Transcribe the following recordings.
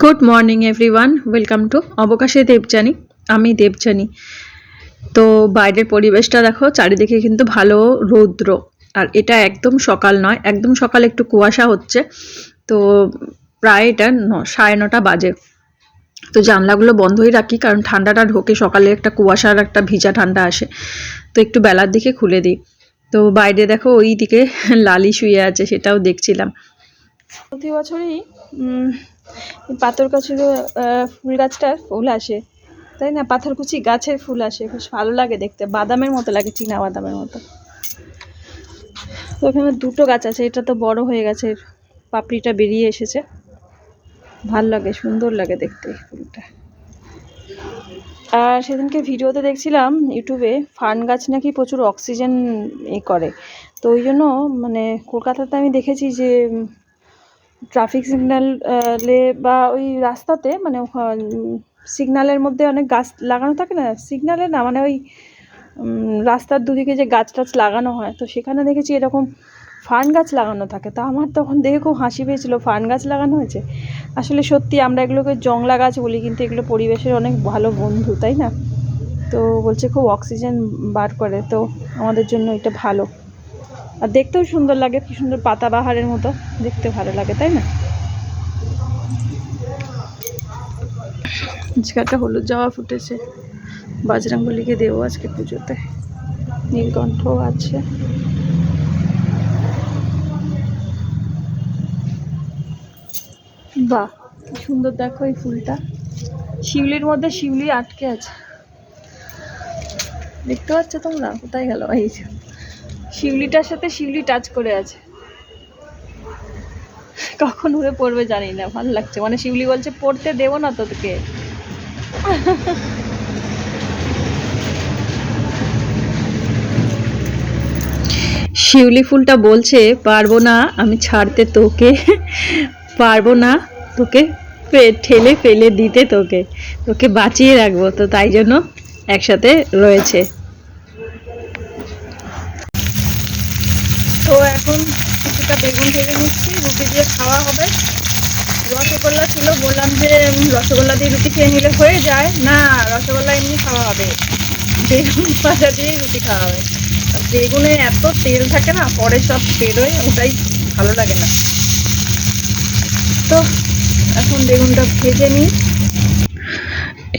Good morning everyone welcome to অবকাশে Debjani আমি দেবজানি তো বাইরের পরিবেশটা দেখো, চারিদিকে কিন্তু ভালো রৌদ্র। আর এটা একদম সকাল নয়, একদম সকাল একটু কুয়াশা হচ্ছে। তো প্রায় এটা ন- সাড়ে নটা বাজে। তো জানলাগুলো বন্ধই রাখি, কারণ ঠান্ডাটা ঢোকে সকালে একটা কুয়াশার একটা ভিজা ঠান্ডা আসে। তো একটু বেলার দিকে খুলে দিই। তো বাইরে দেখো ওই দিকে লালি শুয়ে আছে, সেটাও দেখছিলাম। প্রতি বছরই এই পাথরকুচি ফুল গাছটার ফুল আসে। তাই না? পাথরকুচি গাছের ফুল আসে, বেশ ভালো লাগে দেখতে। বাদামের মতো লাগে, চীনা বাদামের মতো। তো এখানে দুটো গাছ আছে, এটা তো বড় হয়ে গেছে, পাপড়িটা বেরিয়ে এসেছে। ভালো লাগে, সুন্দর লাগে দেখতে ফুলটা। আর সেদিনকে ভিডিওতে দেখছিলাম ইউটিউবে ফার্ন গাছ নাকি প্রচুর অক্সিজেন এ করে। তো ওই জন্য মানে কলকাতাতে আমি দেখেছি যে ট্রাফিক সিগন্যাল বা ওই রাস্তাতে মানে সিগন্যালের মধ্যে অনেক গাছ লাগানো থাকে না? সিগন্যালে না মানে ওই রাস্তার দুদিকে যে গাছ টাছ লাগানো হয়, তো সেখানে দেখেছি এরকম ফার্ন গাছ লাগানো থাকে। তা আমার তখন দেখে খুব হাসি পেয়েছিল ফার্ন গাছ লাগানো হয়েছে। আসলে সত্যি আমরা এগুলোকে জংলা গাছ বলি, কিন্তু এগুলো পরিবেশের অনেক ভালো বন্ধু, তাই না? তো বলছে খুব অক্সিজেন বার করে, তো আমাদের জন্য এটা ভালো। আর দেখতেও সুন্দর লাগে, কি সুন্দর পাতাবাহারের মতো, দেখতে ভালো লাগে, তাই না? আজকে একটা হলুদ জামা ফুটেছে, বজরংবলীকে দেবো আজকে পুজোতে, নীলকণ্ঠ আছে। বাহ, কি সুন্দর দেখো এই ফুলটা, শিউলির মধ্যে শিউলি আটকে আছে। দেখতে পাচ্ছ তোমরা? কোথায় গেল? এই শিউলিটার সাথে শিউলি টাচ করে আছে। কখন উড়ে পড়বে জানি না, ভালো লাগছে। মানে শিউলি বলছে, পড়তে দেবো না তো তোকে। শিউলি ফুলটা বলছে, পারব না আমি ছাড়তে তোকে, পারব না তোকে ঠেলে ফেলে দিতে তোকে তোকে বাঁচিয়ে রাখব তো তাই জন্য একসাথে রয়েছে। তো এখন কিছুটা বেগুন ভেজে নিচ্ছি, রুটি দিয়ে খাওয়া হবে। রসগোল্লা ছিল, বললাম যে রসগোল্লা দিয়ে রুটি খেয়ে নিলে হয়ে যায়। না, রসগোল্লা এমনি খাওয়া হবে। বেগুন ভাজা দিয়ে রুটি খাওয়া হবে। বেগুনে এত তেল থাকে না, পরে সব বেরোয় ওটাই ভালো লাগে না। তো, এখন বেগুনটা ভেজে নিই।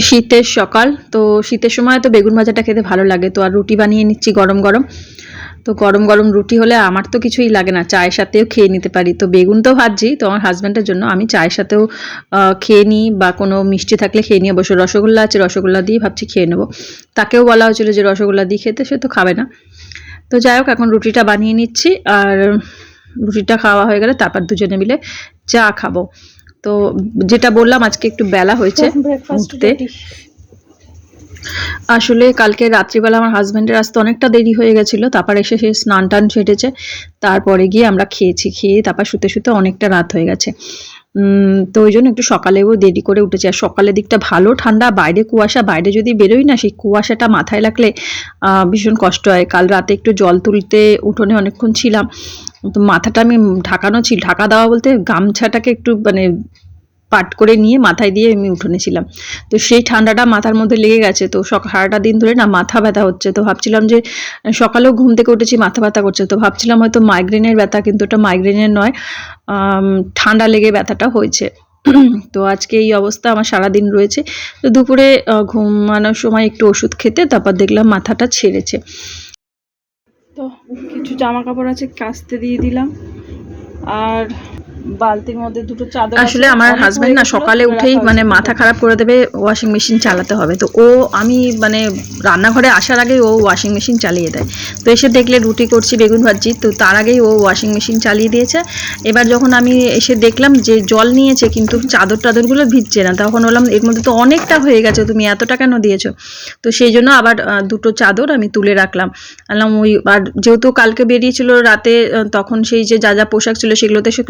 শীতের সকাল, তো শীতের সময় তো বেগুন ভাজাটা খেতে ভালো লাগে। তো আর রুটি বানিয়ে নিচ্ছি গরম গরম। তো গরম গরম রুটি হলে আমার তো কিছুই লাগে না। চায়ের সাথেও খেয়ে নিতে পারি। তো বেগুন তো ভাজছি তো আমার হাজব্যান্ডের জন্য আমি চায়ের সাথেও খেয়ে নিই বা কোনো মিষ্টি থাকলে খেয়ে নিই। অবশ্য রসগোল্লা আছে রসগোল্লা দিয়ে ভাবছি খেয়ে নেব। তাকেও বলা হয়েছিল যে রসগোল্লা দিয়ে খেতে সে তো খাবে না। তো যাই হোক এখন রুটিটা বানিয়ে নিচ্ছি আর রুটিটা খাওয়া হয়ে গেলে তারপর দুজনে মিলে চা খাব। তো যেটা বললাম আজকে একটু বেলা হয়েছে উঠতে আসলে কালকে রাত্রিবেলা আমার হাজব্যান্ডের আসতে অনেকটা দেরি হয়ে গেছিল, তারপর এসে সে স্নান টান সেটেছে তারপরে গিয়ে আমরা খেয়েছি, খেয়ে তারপর শুতে শুতে অনেকটা রাত হয়ে গেছে। তো ওই জন্য একটু সকালেও দেরি করে উঠেছে। আর সকালের দিকটা ভালো ঠান্ডা, বাইরে কুয়াশা, বাইরে যদি বেরোই না, সেই কুয়াশাটা মাথায় লাগলে ভীষণ কষ্ট হয়। কাল রাতে একটু জল তুলতে, উঠোনে অনেকক্ষণ ছিলাম। তো মাথাটা আমি ঢাকানো ছিল, ঢাকা দেওয়া বলতে গামছাটাকে একটু মানে পাট করে নিয়ে মাথায় দিয়ে আমি উঠোনে ছিলাম। তো সেই ঠান্ডাটা মাথার মধ্যে লেগে গেছে। তো সারাটা দিন ধরে না মাথা ব্যথা হচ্ছে। তো ভাবছিলাম যে সকালেও ঘুম থেকে উঠেছি, মাথা ব্যথা করছে। তো ভাবছিলাম হয়তো মাইগ্রেনের ব্যথা, কিন্তু ওটা মাইগ্রেনের নয় ঠান্ডা লেগে ব্যথাটা হয়েছে। তো আজকে এই অবস্থা আমার সারাদিন রয়েছে। তো দুপুরে ঘুমানোর সময় একটু ওষুধ খেতে, তারপর দেখলাম মাথাটা ছেড়েছে। তো কিছু জামা কাপড় আছে কাচতে দিয়ে দিলাম। আর বালতির মধ্যে দুটো চাদর আসলে আমার হাজবেন্ড না সকালে উঠেই মানে মাথা খারাপ করে দেবে ওয়াশিং মেশিন চালাতে হবে। তো ও আমি মানে রান্নাঘরে আসার আগেই ও ওয়াশিং মেশিন চালিয়ে দেয়। তো এসে দেখলে রুটি করছি বেগুন ভাজছি তো তার আগেই ও ওয়াশিং মেশিন চালিয়ে দিয়েছে। এবার যখন আমি এসে দেখলাম যে জল নিয়েছে কিন্তু চাদর টাদরগুলো ভিজছে না তখন বললাম এর মধ্যে তো অনেকটা হয়ে গেছে তুমি এতটা কেন দিয়েছ? তো সেই জন্য আবার দুটো চাদর আমি তুলে রাখলাম। বললাম ওই আর যেহেতু কালকে বেরিয়েছিল রাতে তখন সেই যে যা যা পোশাক ছিল সেগুলোতে সে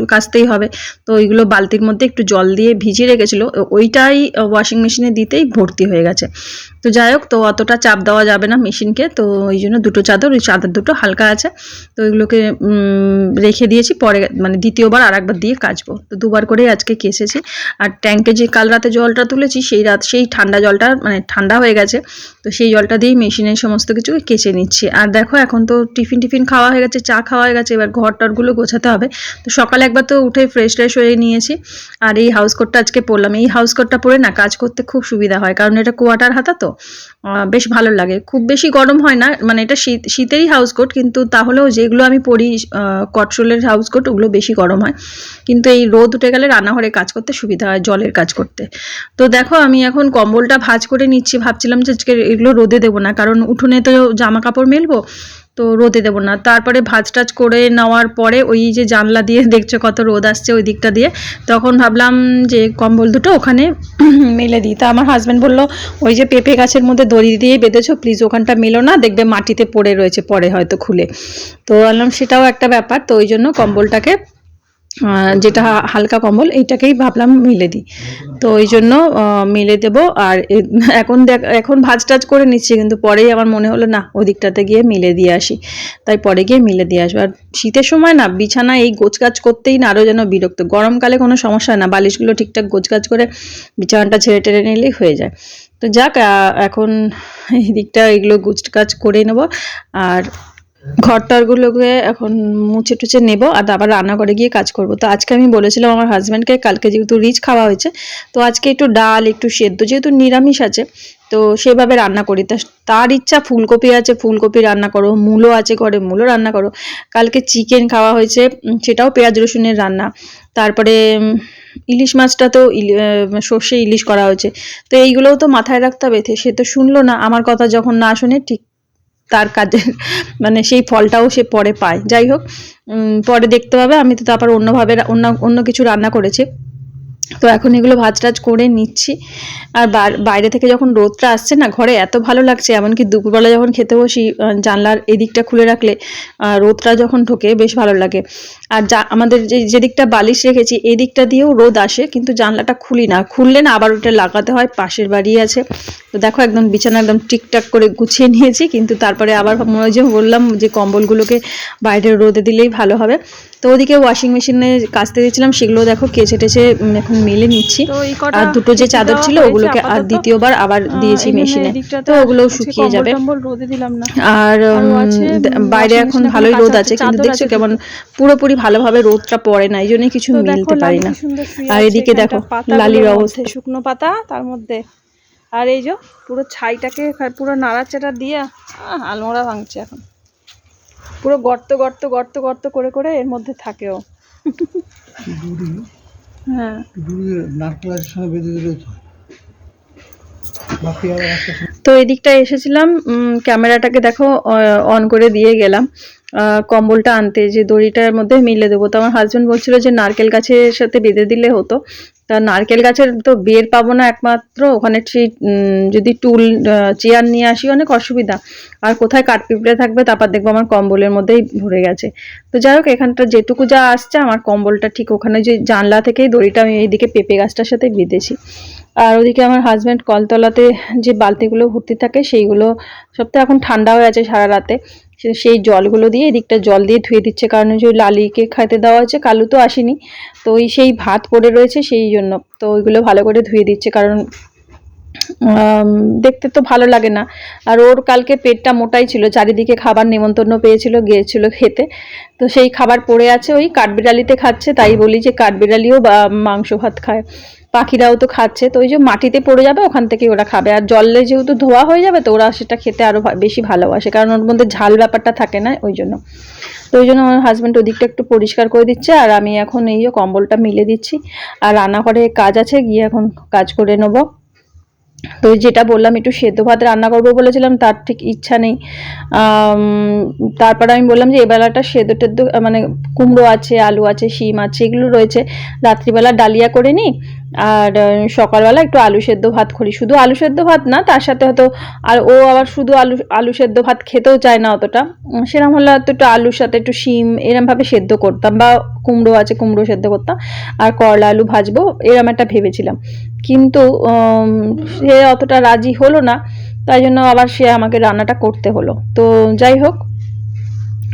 কাচতেই হবে। তো ওইগুলো বালতির মধ্যে একটু জল দিয়ে ভিজিয়ে রেখেছিল। ওইটাই ওয়াশিং মেশিনে দিতেই ভর্তি হয়ে গেছে। তো যাই হোক, তো অতটা চাপ দেওয়া যাবে না মেশিনকে। তো ওই জন্য দুটো চাদর, ওই চাদর দুটো হালকা আছে। তো ওইগুলোকে রেখে দিয়েছি, পরে মানে দ্বিতীয়বার আর একবার দিয়ে কাচবো। তো দুবার করেই আজকে কেসেছি আর ট্যাঙ্কে যে কাল রাতে জলটা তুলেছি, সেই রাত, সেই ঠান্ডা জলটা মানে ঠান্ডা হয়ে গেছে। তো সেই জলটা দিয়েই মেশিনের সমস্ত কিছুকে কেচে নিচ্ছি। আর দেখো, এখন তো টিফিন টিফিন খাওয়া হয়ে গেছে, চা খাওয়া হয়ে গেছে, এবার ঘর টরগুলো গোছাতে হবে। তো সকালে একবার তো উঠে ফ্রেশ ট্রেশ হয়ে নিয়েছি। আর এই হাউস কোটটা আজকে পরলাম। এই হাউস কোটটা পরে না, কাজ করতে খুব সুবিধা হয়। কারণ এটা কোয়াটার হাতা তো। বেশ ভালো লাগে। খুব বেশি গরম হয় না মানে এটা শীত, শীতেরই হাউস কোট কিন্তু তাহলেও যেগুলো আমি পরি কটসোলের হাউস কোট ওগুলো বেশি গরম হয়। কিন্তু এই রোদ উঠে গেলে রান্নাঘরে কাজ করতে সুবিধা হয়, জলের কাজ করতে। তো দেখো, আমি এখন কম্বলটা ভাঁজ করে নিচ্ছি। ভাবছিলাম যে আজকে এগুলো রোদে দেবো না, কারণ উঠোনে তো জামা কাপড় মেলবো। তো রোদে দেবো না। তারপরে ভাজ টাজ করে নেওয়ার পরে ওই যে জানলা দিয়ে দেখছ কত রোদ আসছে ওই দিকটা দিয়ে। তখন ভাবলাম যে কম্বল দুটো ওখানে মেলে দিই। তা আমার হাজব্যান্ড বলল, ওই যে পেঁপে গাছের মধ্যে দড়ি দিয়ে বেঁধেছো প্লিজ ওখানটা মেলো না, দেখবে মাটিতে পড়ে রয়েছে পরে হয়তো খুলে। তো বললাম, সেটাও একটা ব্যাপার। তো ওই জন্য কম্বলটাকে যেটা হালকা কম্বল, এইটাকেই ভাবলাম মিলে দিই। তো ওই জন্য মিলে দেব। আর এখন দেখ, এখন ভাজ টাজ করে নিচ্ছি, কিন্তু পরেই আমার মনে হলো, না, ওদিকটাতে গিয়ে মিলে দিয়ে আসি। তাই পরে গিয়ে মিলে দিয়ে আসব। আর শীতের সময় না বিছানা এই গোছগাছ করতেই না আরও যেন বিরক্ত। গরমকালে কোনো সমস্যা না, বালিশগুলো ঠিকঠাক গোছগাছ করে বিছানাটা ছেড়ে টেড়ে নিলেই হয়ে যায়। তো যাক এখন এই দিকটা এগুলো গুছগাছ করে নেব। আর ঘরটারগুলোকে এখন মুছে টুছে নেব আর আবার রান্না করে গিয়ে কাজ করব। তো আজকে আমি বলেছিলাম আমার হাজব্যান্ডকে কালকে যেহেতু রিচ খাওয়া হয়েছে, তো আজকে একটু ডাল, একটু সেদ্ধ, যেহেতু নিরামিষ আছে, তো সেভাবে রান্না করি। তার ইচ্ছা ফুলকপি আছে, ফুলকপি রান্না করো, মূলো আছে ঘরে, মূলো রান্না করো। কালকে চিকেন খাওয়া হয়েছে সেটাও পেঁয়াজ রসুনের রান্না। তারপরে ইলিশ মাছটা তো সর্ষে ইলিশ করা হয়েছে। তো এইগুলোও তো মাথায় রাখতে হবে, সে তো শুনলো না, আমার কথা যখন না শুনে ঠিক তার কাজের মানে সেই ফলটাও সে পরে পায়। যাই হোক পরে দেখতে পাবে। আমি তো তারপর অন্যভাবে, অন্য অন্য কিছু রান্না করেছি। তো এখন এগুলো ভাজ টাজ করে নিচ্ছি। আর বাইরে থেকে যখন রোদটা আসছে না, ঘরে এত ভালো লাগছে, এমনকি দুপুরবেলা যখন খেতে বসি জানলার এদিকটা খুলে রাখলে রোদটা যখন ঢোকে বেশ ভালো লাগে। আর যা, আমাদের যে, যেদিকটা বালিশ রেখেছি, এদিকটা দিয়েও রোদ আসে, কিন্তু জানলাটা খুলি না। খুললে না, আবার ওটা লাগাতে হয়, পাশের বাড়ি আছে। তো দেখো, একদম বিছানা একদম ঠিকঠাক করে গুছিয়ে নিয়েছি, কিন্তু তারপরে আবার মনে যে, বললাম যে, কম্বলগুলোকে বাইরে রোদে দিলেই ভালো হবে। তো ওদিকে ওয়াশিং মেশিনে কাচতে দিয়েছিলাম, সেগুলো দেখো কেচে টেচে এখন মেলে নিচ্ছি। আর দুটো যে চাদর ছিল ওগুলোকে আর দ্বিতীয়বার আবার দিয়েছি মেশিনে। তো ওগুলোও শুকিয়ে যাবে। টম্বল রোদে দিলাম না। আর বাইরে এখন ভালোই রোদ আছে কিন্তু দেখছ কেমন পুরোপুরি ভালোভাবে রোদটা পড়ে না এই জন্যই কিছু মিলতে পারি না। আর এদিকে দেখো লালির অবস্থা। শুকনো পাতা তার মধ্যে। আর এই যে পুরো ছাইটাকে পুরো নাড়াচাড়া দিয়ে আলমোড়া ভাঙছে এখন। পুরো গর্ত গর্ত গর্ত গর্ত করে করে এর মধ্যে থাকে হ্যাঁ। দড়ি সঙ্গে বেঁধে দিলেও তো তো এদিকটা এসেছিলাম ক্যামেরাটাকে দেখো অন করে দিয়ে গেলাম। আহ, কম্বলটা আনতে যে দড়িটার মধ্যে মিলে দেবো। তো আমার হাজব্যান্ড বলছিল যে নারকেল গাছের সাথে বেঁধে দিলে হতো। তা নারকেল গাছের তো বের পাবো না একমাত্র। ওখানে যদি টুল চেয়ার নিয়ে আসি অনেক অসুবিধা। আর কোথায় কাঠপিঁপড়ে থাকবে তারপর দেখব আমার কম্বলের মধ্যেই ভরে গেছে। তো যাই হোক, এখানটা যেটুকু যা আসছে, আমার কম্বলটা ঠিক ওখানে যে জানলা থেকেই দড়িটা আমি এইদিকে পেঁপে গাছটার সাথে বেঁধেছি। আর ওদিকে আমার হাজব্যান্ড কলতলাতে যে বালতিগুলো ভর্তি থাকে, সেইগুলো সব তো এখন ঠান্ডা হয়ে আছে সারা রাতে। সেই জলগুলো দিয়ে এদিকটা জল দিয়ে ধুয়ে দিচ্ছে, কারণ ওই যে লালিকে খাইতে দেওয়া হয়েছে, কালু তো আসেনি। তো ওই সেই ভাত পড়ে রয়েছে সেই জন্য। তো ওইগুলো ভালো করে ধুয়ে দিচ্ছে, কারণ দেখতে তো ভালো লাগে না। আর ওর কালকে পেটটা মোটাই ছিল, চারিদিকে খাবার নেমন্তন্ন পেয়েছিল, গিয়েছিল খেতে। তো সেই খাবার পড়ে আছে, ওই কাঠবিড়ালিতে খাচ্ছে, তাই বলি যে কাঠবিড়ালিও মাংস ভাত খায়। পাখিরাও তো খাচ্ছে, তো ওই যে মাটিতে পড়ে যাবে, ওখান থেকে ওরা খাবে। আর জলে যেহেতু ধোয়া হয়ে যাবে, তো ওরা সেটা খেতে আরও বেশি ভালোবাসে, কারণ ওর মধ্যে ঝাল ব্যাপারটা থাকে না ওই জন্য। তো ওই জন্য আমার হাজব্যান্ড ওদিকটা একটু পরিষ্কার করে দিচ্ছে, আর আমি এখন এই যে কম্বলটা মিলে দিচ্ছি। আর রান্নাঘরে কাজ আছে, গিয়ে এখন কাজ করে নেব। তো যেটা বললাম, একটু সেদ্ধ ভাত রান্না করব বলেছিলাম, তার ঠিক ইচ্ছা নেই। তারপর আমি বললাম যে, এবেলাটা সেদ্ধ টেদ্ধ মানে কুমড়ো আছে, আলু আছে, শিম আছে, এগুলো রয়েছে। রাত্রিবেলা ডালিয়া করে নিই আর সকালবেলা একটু আলু সেদ্ধ ভাত করি। শুধু আলু সেদ্ধ ভাত না, তার সাথে হয়তো, আর ও আবার শুধু আলু আলু সেদ্ধ ভাত খেতেও চায় না অতটা। সেরকম হলে হয়তো একটু আলুর সাথে একটু শিম, এরমভাবে সেদ্ধ করতাম বা কুমড়ো আছে, কুমড়ো সেদ্ধ করতাম। আর করলা আলু ভাজবো, এরম একটা ভেবেছিলাম। কিন্তু সে অতটা রাজি হলো না, তাই জন্য আবার সে আমাকে রান্নাটা করতে হলো। তো যাই হোক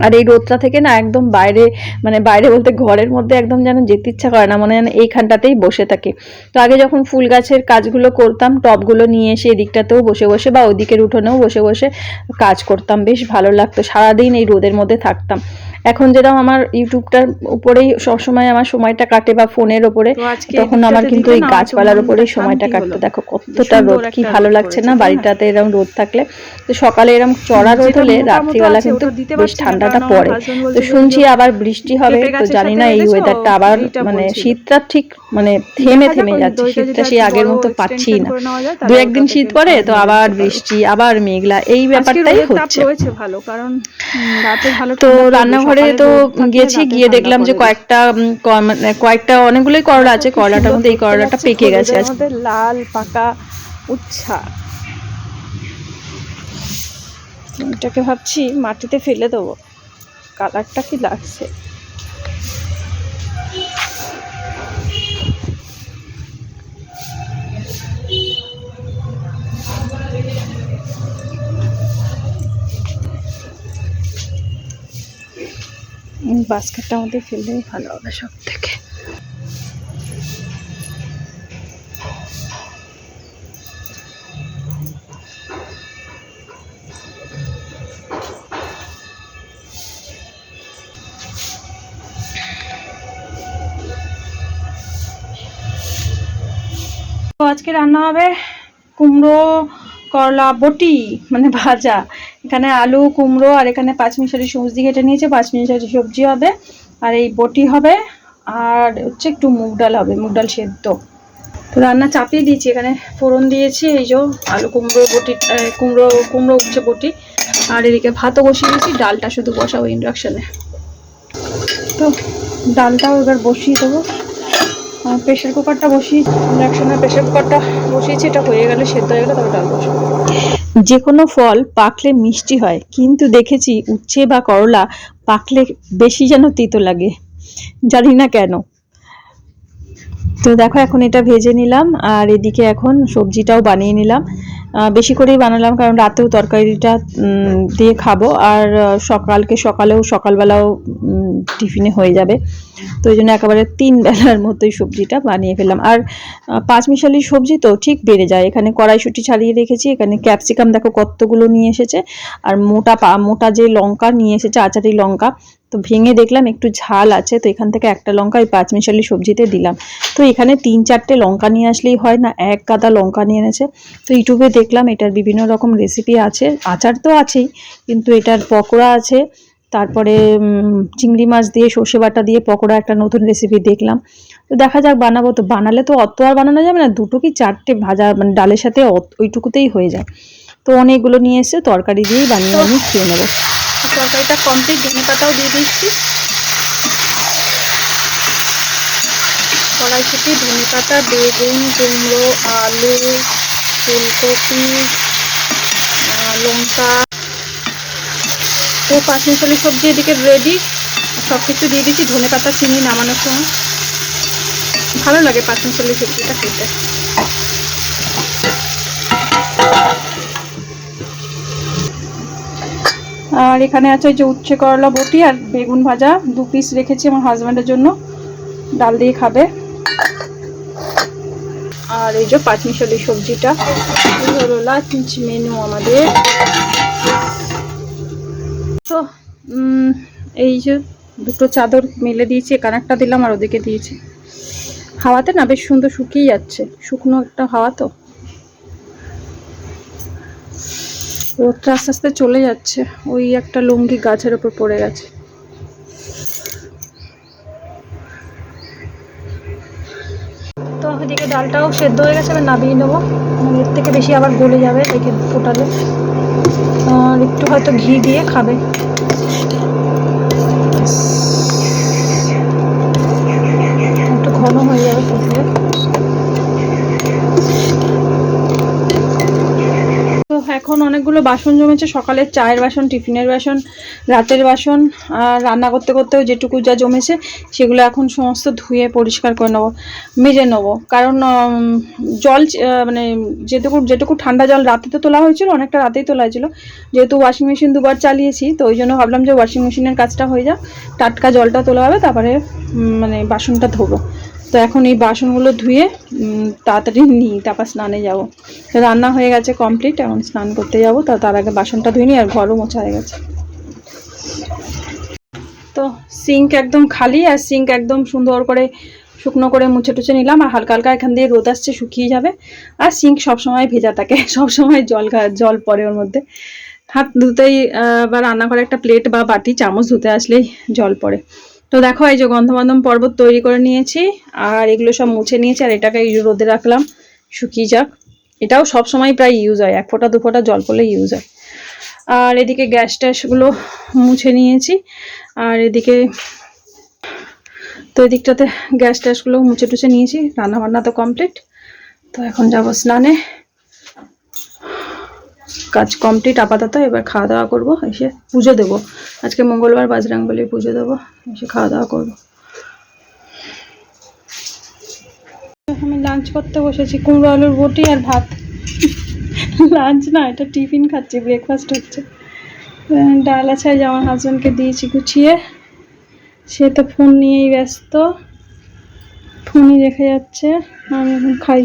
আর এই রোদটা থেকে না একদম বাইরে মানে বাইরে বলতে ঘরের মধ্যে একদম যেন যেতে ইচ্ছা করে না, মনে হয় এইখানটাতেই বসে থাকে। তো আগে যখন ফুল গাছের কাজগুলো করতাম, টবগুলো নিয়ে এসে এদিকটাতেও বসে বসে বা ওদিকের উঠোনেও বসে বসে কাজ করতাম, বেশ ভালো লাগতো। সারাদিন এই রোদের মধ্যে থাকতাম। এখন যেরকম আমার ইউটিউবটার উপরেই সবসময় আমার সময়টা কাটে বা ফোনের ওপরে তখন আমার কিন্তু এই গাছপালার উপরেই সময়টা কাটতে। দেখো কতটা রোদ কি ভালো লাগছে না? বাড়িটাতে এরকম রোদ থাকলে। তো সকালে এরকম চড়া রোদ হলে রাত্রিবেলা কিন্তু বেশ ঠান্ডাটা পড়ে। তো শুনছি আবার বৃষ্টি হবে তো জানি না এই ওয়েদারটা আবার মানে শীতটা ঠিক মানে থেমে থেমে যাচ্ছে। শীতটা সেই আগের মতো পাচ্ছি না। দু একদিন শীত পরে তো আবার বৃষ্টি আবার মেঘলা এই ব্যাপারটাই হচ্ছে। ভালো কারণ তো রান্নাঘরে তো গেছি গিয়ে দেখলাম যে কয়েকটা মানে কয়েকটা অনেকগুলোই করলা আছে দেখো কি করলাটার মধ্যে এই করলাটা পেকে গেছে লাল পাকা উচ্ছা। এটাকে ভাবছি মাটিতে ফেলে দেবো। কালারটা কি লাগছে? বাস্কেটটার মধ্যে ফেললেই ভালো হবে সব থেকে আজকে রান্না হবে কুমড়ো, করলা, বটি মানে ভাজা। এখানে আলু, কুমড়ো, আর এখানে পাঁচমিশালি সবজি কেটে নিয়েছে। পাঁচমিশালি সবজি হবে, আর এই বটি হবে, আর হচ্ছে একটু মুগ ডাল হবে, মুগ ডাল সেদ্ধ। তো রান্না চাপিয়ে দিয়েছি, এখানে ফোড়ন দিয়েছি, এই যে আলু, কুমড়ো বটি কুমড়ো কুমড়ো উচ্ছে বটি, আর এদিকে ভাতও বসিয়ে দিয়েছি, ডালটা শুধু বসাবো ইন্ডাকশানে তো ডালটাও এবার বসিয়ে দেবো। প্রেশার কুকারটা বসিয়ে ইন্ডাকশনের প্রেশার কুকারটা বসিয়েছি, এটা হয়ে গেলে সেদ্ধ হয়ে গেলে তারপর ডাল বসাবো। যে কোনো ফল পাকলে মিষ্টি হয়, কিন্তু দেখেছি উচ্ছে বা করলা পাকলে বেশি যেন তিতো লাগে। জানি না কেন। তো দেখো, এখন এটা ভেজে নিলাম, আর এদিকে এখন সবজিটাও বানিয়ে নিলাম। বেশি করেই বানালাম কারণ রাতেও তরকারিটা দিয়ে খাব। আর সকালকে সকালেও সকালবেলাও টিফিনে হয়ে যাবে। তো ওই জন্য একেবারে তিন বেলার মতোই সবজিটা বানিয়ে ফেললাম। আর আহ, পাঁচমিশালি সবজি তো ঠিক বেড়ে যায়। এখানে কড়াইশুটি ছাড়িয়ে রেখেছি। এখানে ক্যাপসিকাম দেখো কতগুলো নিয়ে এসেছে। আর মোটা পা মোটা যে লঙ্কা নিয়ে এসেছে আচারি লঙ্কা তো ভেঙে দেখলাম একটু ঝাল আছে। তো এখান থেকে একটা লঙ্কা ওই পাঁচমিশালি সবজিতে দিলাম। তো এখানে তিন চারটে লঙ্কা নিয়ে আসলেই হয় না। এক গাদা লঙ্কা নিয়ে এনেছে। তো ইউটিউবে দেখলাম এটার বিভিন্ন রকম রেসিপি আছে আচার তো আছেই কিন্তু এটার পকোড়া আছে তারপরে চিংড়ি মাছ দিয়ে সর্ষে বাটা দিয়ে পকোড়া একটা নতুন রেসিপি দেখলাম। তো দেখা যাক বানাবো তো বানালে তো অত আর বানানো যাবে না দুটো কি চারটে ভাজা মানে ডালের সাথে ওইটুকুতেই হয়ে যায়। তো অনেকগুলো নিয়ে এসে তরকারি দিয়েই বানিয়ে আমি খেয়ে নেব। তরকারিটা কমপ্লিট ধনে পাতাও দিয়ে দিচ্ছি। কড়াইশুটি ধনে পাতা বেগুন কুমড়ো আলু ফুলকপি লঙ্কা, তো পাঁচ মিশালি সবজি এদিকে রেডি সব কিছু দিয়ে দিচ্ছি, ধনে পাতা, চিনি নামানোর সময়। ভালো লাগে পাঁচ মিশালি সবজিটা খেতে। আর এখানে আছে যে উচ্ছে করলা বটি আর বেগুন ভাজা। দু পিস রেখেছি আমার হাজব্যান্ডের জন্য। ডাল দিয়ে খাবে। আর এই যে পাঁচমিশালি সবজিটা। হলো লাঞ্চ মেনু আমাদের। তো এই যে দুটো চাদর মেলে দিয়েছি একটা দিলাম আর ওদিকে দিয়েছি। হাওয়াতে না বেশ সুন্দর শুকিয়ে যাচ্ছে। শুকনো একটা হাওয়া তো। রোদটা আস্তে আস্তে চলে যাচ্ছে। ওই একটা লুঙ্গি গাছের ওপর পড়ে গেছে। তো এদিকে ডালটাও সেদ্ধ হয়ে গেছে, এবার নামিয়ে নেব। মানে এর থেকে বেশি আবার গলে যাবে রেখে ফোটালে। আর একটু হয়তো ঘি দিয়ে খাবে। একটু ঘন হয়ে যাবে ফুটলে। এখন অনেকগুলো বাসন জমেছে, সকালের চায়ের বাসন, টিফিনের বাসন। রাতের বাসন রান্না করতে করতেও যেটুকু যা জমেছে, সেগুলো এখন সমস্ত ধুয়ে পরিষ্কার করে নেব, মেজে নেব। কারণ জল মানে যেটুকু যেটুকু ঠান্ডা জল রাতে তো তোলা হয়েছিল, অনেকটা রাতেই তোলা হয়েছিল। যেহেতু ওয়াশিং মেশিন দুবার চালিয়েছি, তো ওই জন্য ভাবলাম যে ওয়াশিং মেশিনের কাজটা হয়ে যাক, টাটকা জলটা তোলা হবে, তারপরে মানে বাসনটা ধোবো। তো এখন এই বাসনগুলো ধুয়ে তাড়াতাড়ি নিই তারপর স্নানে যাব। রান্না হয়ে গেছে কমপ্লিট এখন স্নান করতে যাব, তো, তার আগে বাসনটা ধুয়ে নিই আর ঘরও মোছা হয়ে গেছে। তো সিঙ্ক একদম খালি আর সিঙ্ক একদম সুন্দর করে শুকনো করে মুছে টুছে নিলাম আর হালকা হালকা এখান দিয়ে রোদ আসছে, শুকিয়ে যাবে। আর সিঙ্ক সবসময় ভেজা থাকে, সবসময় জল জল পড়ে ওর মধ্যে। হাত ধুতেই বা রান্নাঘরে একটা প্লেট বা বাটি, চামচ ধুতে আসলেই জল পড়ে। তো দেখো এই যে গন্ধবান্ধব পর্বত তৈরি করে নিয়েছি, আর এগুলো সব মুছে নিয়েছি আর এটাকে রোদে রাখলাম। শুকিয়ে যাক। এটাও সব সময় প্রায় ইউজ হয়, এক ফোঁটা, দু ফোঁটা জল পড়লে ইউজ হয়। আর এদিকে গ্যাস ট্যাসগুলো মুছে নিয়েছি। আর এদিকে তো এদিকটাতে গ্যাস ট্যাসগুলো মুছে টুছে নিয়েছি রান্না বান্না তো কমপ্লিট। তো এখন যাব স্নানে। কাজ কমপ্লিট, আপাতত এবার খাওয়া দাওয়া করব, এসে পুজো দেবো। আজকে মঙ্গলবার বাজরাং বলে পুজো দেবো, এসে খাওয়া দাওয়া করব। আমি লাঞ্চ করতে বসেছি, কুমড়ো আলুর বটি আর ভাত। লাঞ্চ না, এটা টিফিন খাচ্ছি ব্রেকফাস্ট হচ্ছে। ডাল আছে আমার হাজব্যান্ডকে দিয়েছি গুছিয়ে। সে তো ফোন নিয়েই ব্যস্ত। ফোনই রেখে যাচ্ছে, আমি এখন খাই।